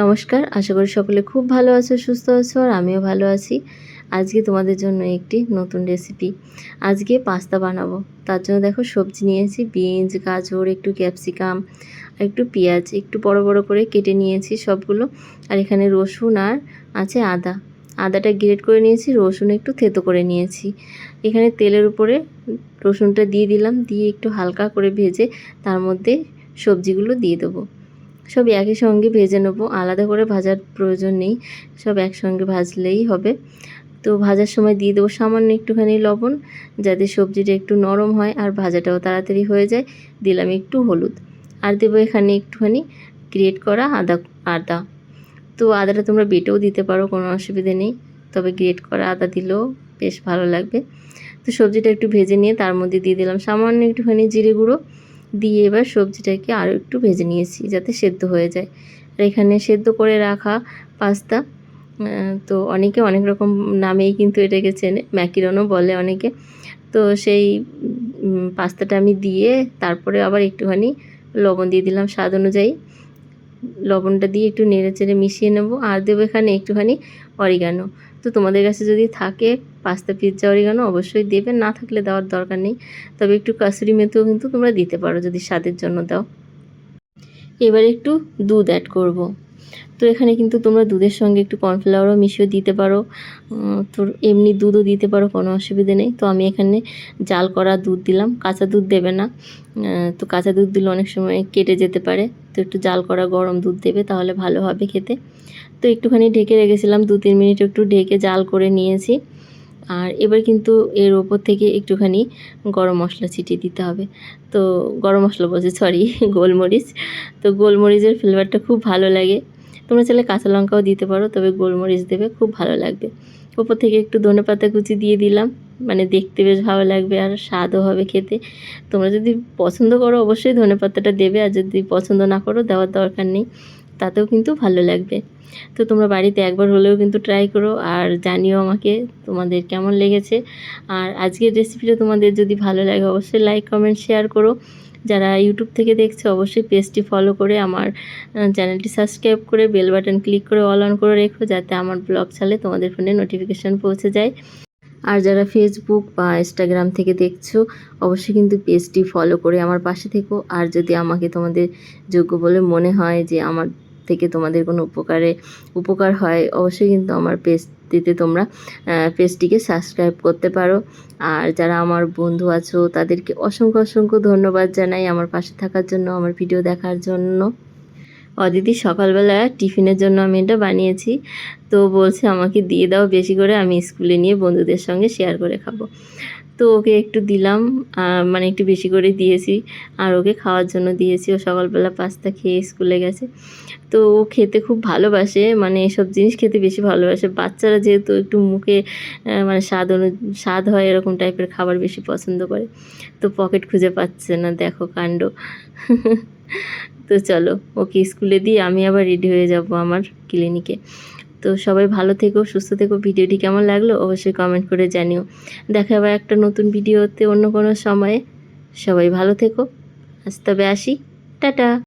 নমস্কার, আশা করি সকলে খুব ভালো আছো, সুস্থ আছো, আর আমিও ভালো আছি। আজকে তোমাদের জন্য একটি নতুন রেসিপি আজকে পাস্তা বানাবো। তার জন্য দেখো সবজি নিয়েছি বিনস গাজর, একটু ক্যাপসিকাম আর একটু পেঁয়াজ, একটু বড় বড় করে কেটে নিয়েছি সবগুলো। আর এখানে রসুন আর আছে আদা। আদাটা গ্রেট করে নিয়েছি, রসুন একটু থেতো করে নিয়েছি। এখানে তেলের উপরে রসুনটা দিয়ে দিলাম, দিয়ে একটু হালকা করে ভেজে তার মধ্যে সবজিগুলো দিয়ে দেবো। সব একই সঙ্গে ভেজে নেব। আলাদা করে ভাজার প্রয়োজন নেই। সব একসঙ্গে ভাজলেই হবে। তো ভাজার সময় দিয়ে দেবো সামান্য একটুখানি লবণ, যাতে সবজিটা একটু নরম হয় আর ভাজাটাও তাড়াতাড়ি হয়ে যায়। দিলাম একটু হলুদ। আর দেবো এখানে একটুখানি গ্রেট করা আদা আদা। তো আদাটা তোমরা বেটেও দিতে পারো, কোনো অসুবিধে নেই। তবে গ্রেট করা আদা দিলেও বেশ ভালো লাগবে। তো সবজিটা একটু ভেজে নিয়ে তার মধ্যে দিয়ে দিলাম সামান্য একটুখানি জিরে গুঁড়ো। দিয়ে এবার সবজিটাকে আরও একটু ভেজে নিয়েছি যাতে সেদ্ধ হয়ে যায়। আর এখানে সেদ্ধ করে রাখা পাস্তা তো অনেকে অনেক রকম নামেই কিন্তু এটাকে চেনে, ম্যাকিরনও বলে অনেকে। তো সেই পাস্তাটা আমি দিয়ে তারপরে আবার একটুখানি লবণ দিয়ে দিলাম স্বাদ অনুযায়ী। লবণটা দিয়ে একটু নেড়ে চেড়ে মিশিয়ে নেব আর দেবো এখানে একটুখানি অরিগানো তো তোমাদের কাছে যদি থাকে পাস্তা পিৎজা অরিগানো অবশ্যই দেবে। না থাকলে দেওয়ার দরকার নেই। তবে একটু কাসুরি মেথিও কিন্তু তোমরা দিতে পারো যদি স্বাদের জন্য দাও। এবার একটু দুধ অ্যাড করব। তো এখানে কিন্তু তোমরা দুধের সঙ্গে একটু কর্নফ্লাওয়ারও মিশিয়ে দিতে পারো। তো এমনি দুধও দিতে পারো, কোনো অসুবিধে নেই। তো আমি এখানে জাল করা দুধ দিলাম। কাঁচা দুধ দেবে না। তো কাঁচা দুধ দিলে অনেক সময় কেটে যেতে পারে। তো একটু জাল করা গরম দুধ দেবে, তাহলে ভালো হবে খেতে। তো একটুখানি ঢেকে রেখেছিলাম দু তিন মিনিট একটু ঢেকে জাল করে নিয়েছি। আর এবার কিন্তু এর ওপর থেকে একটুখানি গরম মশলা ছিটিয়ে দিতে হবে। তো গরম মশলা বলছি সরি গোলমরিচ। তো গোলমরিচের ফ্লেভারটা খুব ভালো লাগে। তোমরা চাইলে কাঁচা লঙ্কাও দিতে পারো, তবে গোলমরিচ দেবে, খুব ভালো লাগবে। ওপর থেকে একটু ধনে পাতা কুচি দিয়ে দিলাম। মানে দেখতে বেশ ভালো লাগবে আর স্বাদও হবে খেতে। তোমরা যদি পছন্দ করো, অবশ্যই ধনে পাতাটা দেবে। আর যদি পছন্দ না করো, দেওয়ার দরকার নেই। তাতেও কিন্তু ভালো লাগবে। তো তোমরা বাড়িতে একবার হলেও কিন্তু ট্রাই করো আর জানিও আমাকে তোমাদের কেমন লেগেছে। আর আজকের রেসিপিটা তোমাদের যদি ভালো লাগে অবশ্যই লাইক কমেন্ট শেয়ার করো। যারা ইউটিউব থেকে দেখছে অবশ্যই পেজটি ফলো করে আমার চ্যানেলটি সাবস্ক্রাইব করে বেল বাটন ক্লিক করে অল অন করে রেখো যাতে আমার ব্লগ ছাড়লে তোমাদের ফোনে নোটিফিকেশান পৌঁছে যায়। আর যারা ফেসবুক বা ইনস্টাগ্রাম থেকে দেখছ অবশ্যই কিন্তু পেজটি ফলো করে আমার পাশে থেকো। আর যদি আমাকে তোমাদের যোগ্য বলে মনে হয় যে আমার থেকে তোমাদের কোনো উপকারে, উপকার হয়, অবশ্যই কিন্তু আমার পেজটিতে তোমরা পেজটিকে সাবস্ক্রাইব করতে পারো। আর যারা আমার বন্ধু আছো, তাদেরকে অসংখ্য অসংখ্য ধন্যবাদ জানাই আমার পাশে থাকার জন্য, আমার ভিডিও দেখার জন্য। অদিতি, সকালবেলা টিফিনের জন্য আমি এটা বানিয়েছি। তো বলছে, আমাকে দিয়ে দাও, বেশি করে আমি স্কুলে নিয়ে বন্ধুদের সঙ্গে শেয়ার করে খাব। তো ওকে একটু দিলাম মানে একটু বেশি করে দিয়েছি। আর ওকে খাওয়ার জন্য দিয়েছি। ও সকালবেলা পাস্তা খেয়ে স্কুলে গেছে। তো ও খেতে খুব ভালোবাসে। মানে এসব জিনিস খেতে বেশি ভালোবাসে। বাচ্চারা যেহেতু একটু মুখে মানে স্বাদ অনু, স্বাদ হয় এরকম টাইপের খাবার বেশি পছন্দ করে। তো পকেট খুঁজে পাচ্ছে না, দেখো কাণ্ড। তো চলো, ওকে স্কুলে দিয়ে আমি আবার রেডি হয়ে যাব আমার ক্লিনিকে। তো সবাই ভালো থেকো, সুস্থ থেকো। ভিডিওটি কেমন লাগল অবশ্যই কমেন্ট করে জানিও। দেখা আবার একটা নতুন ভিডিওতে অন্য কোনো সময়ে। সবাই ভালো থেকো। আজ তবে আসি। টাটা।